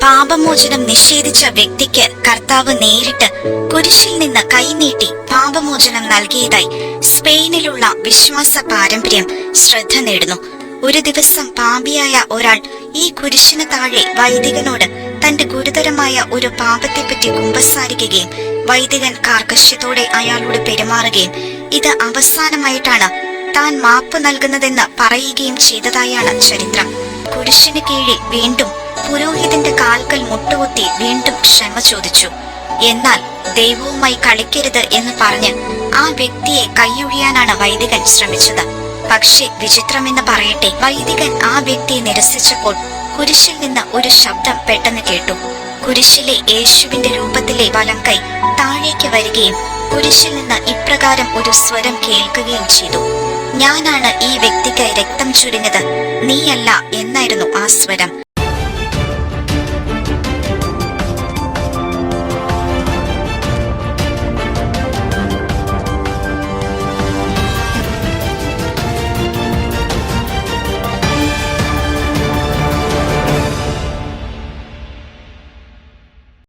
പാപമോചനം നിഷേധിച്ച വ്യക്തിക്ക് കർത്താവ് നേരിട്ട് കുരിശിൽ നിന്ന് കൈനീട്ടി പാപമോചനം നൽകിയതായി സ്പെയിനിലുള്ള വിശ്വാസ പാരമ്പര്യം ശ്രദ്ധ നേടുന്നു. ഒരു ദിവസം പാപിയായ ഒരാൾ ഈ കുരിശിന് താഴെ വൈദികനോട് തന്റെ ഗുരുതരമായ ഒരു പാപത്തെപ്പറ്റി കുമ്പസാരിക്കുകയും വൈദികൻ കാർക്കശ്യത്തോടെ അയാളോട് പെരുമാറുകയും ഇത് അവസാനമായിട്ടാണ് താൻ മാപ്പ് നൽകുന്നതെന്ന് പറയുകയും ചെയ്തതായാണ് ചരിത്രം. കുരിശിന് കീഴിൽ വീണ്ടും പുരോഹിതന്റെ കാൽക്കൽ മുട്ടുകുത്തി വീണ്ടും ക്ഷമ ചോദിച്ചു. എന്നാൽ ദൈവവുമായി കളിക്കരുത് എന്ന് പറഞ്ഞ് ആ വ്യക്തിയെ കൈയൊഴിയാനാണ് വൈദികൻ ശ്രമിച്ചത്. പക്ഷേ വിചിത്രമെന്ന് പറയട്ടെ വൈദികൻ ആ വ്യക്തിയെ നിരസിച്ചപ്പോൾ കുരിശിൽ നിന്ന് ഒരു ശബ്ദം പെട്ടെന്ന് കേട്ടു. കുരിശിലെ യേശുവിന്റെ രൂപത്തിലെ വലം കൈ താഴേക്ക് വരികയും കുരിശിൽ നിന്ന് ഇപ്രകാരം ഒരു സ്വരം കേൾക്കുകയും ചെയ്തു. ഞാനാണ് ഈ വ്യക്തിക്ക് രക്തം ചുരിഞ്ഞത്. നീയല്ല എന്നായിരുന്നു ആ സ്വരം.